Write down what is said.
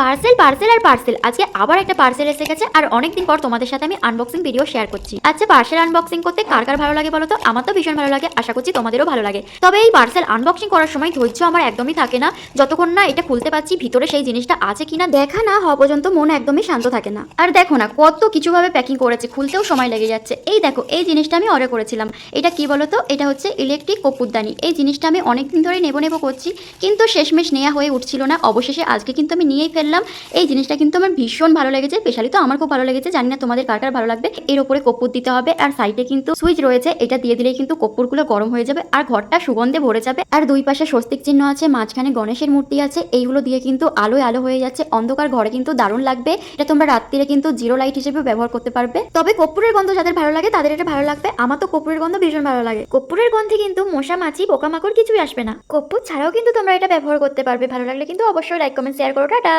Parcel parcel আর parcel. আজকে আবার একটা পার্সেল এসে গেছে আর অনেকদিন পর তোমাদের সাথে আমি আনবক্সিং ভিডিও শেয়ার করছি। আচ্ছা পার্সেল আনবক্সিং করতে কার কার ভালো লাগে বলো তো? আমার তো ভীষণ ভালো লাগে, আশা করছি তোমাদেরও ভালো লাগে। তবে এই পার্সেল আনবক্সিং করার সময় ধৈর্য আমার একদমই থাকে না। যতক্ষণ না এটা খুলতে পারছি, ভিতরে সেই জিনিসটা আছে কিনা দেখা না হওয়া পর্যন্ত মন একদমই শান্ত থাকে না। আর দেখো না, কত কিছুভাবে প্যাকিং করেছে, খুলতেও সময় লেগে যাচ্ছে। এই দেখো, এই জিনিসটা আমি অর্ডার করেছিলাম। এটা কি বলো তো এটা হচ্ছে ইলেকট্রিক কপুরদানি। এই জিনিসটা আমি অনেকদিন ধরে নেব নেব করছি, কিন্তু শেষমেশ নেওয়া হয়ে উঠছিল না। অবশেষে আজকে কিন্তু আমি নিয়েই ফেললাম। এই জিনিসটা কিন্তু আমার ভীষণ ভালো লেগেছে। স্পেশালি তো আমার খুব ভালো লেগেছে। জানি না তোমাদের কার কার ভালো লাগবে। এর উপরে কপুর দিতে হবে। আর সাইডে কিন্তু সুইচ রয়েছে। এটা দিয়ে দিলেই কিন্তু কপুরগুলো গরম হয়ে যাবে আর ঘরটা সুগন্ধে ভরে যাবে। আর দুই পাশে স্বস্তিক চিহ্ন আছে। মাঝখানে গণেশের মূর্তি আছে। এইগুলো দিয়ে কিন্তু আলোয় আলো হয়ে যাচ্ছে। অন্ধকার ঘরে কিন্তু দারুণ লাগবে। এটা তোমরা রাত্রিরে কিন্তু জিরো লাইট হিসেবে ব্যবহার করতে পারবে। তবে কর্পূরের গন্ধ যাদের ভালো লাগে, তাদের এটা ভালো লাগবে। আমার তো কর্পূরের গন্ধ ভীষণ ভালো লাগে। কর্পূরের গন্ধে কিন্তু মশা, মাছি, পোকামাকড় কিছুই আসবে না। কর্পূর ছাড়াও কিন্তু তোমরা এটা ব্যবহার করতে পারবে। ভালো লাগলে কিন্তু অবশ্যই লাইক কমেন্ট শেয়ার করো। টাটা!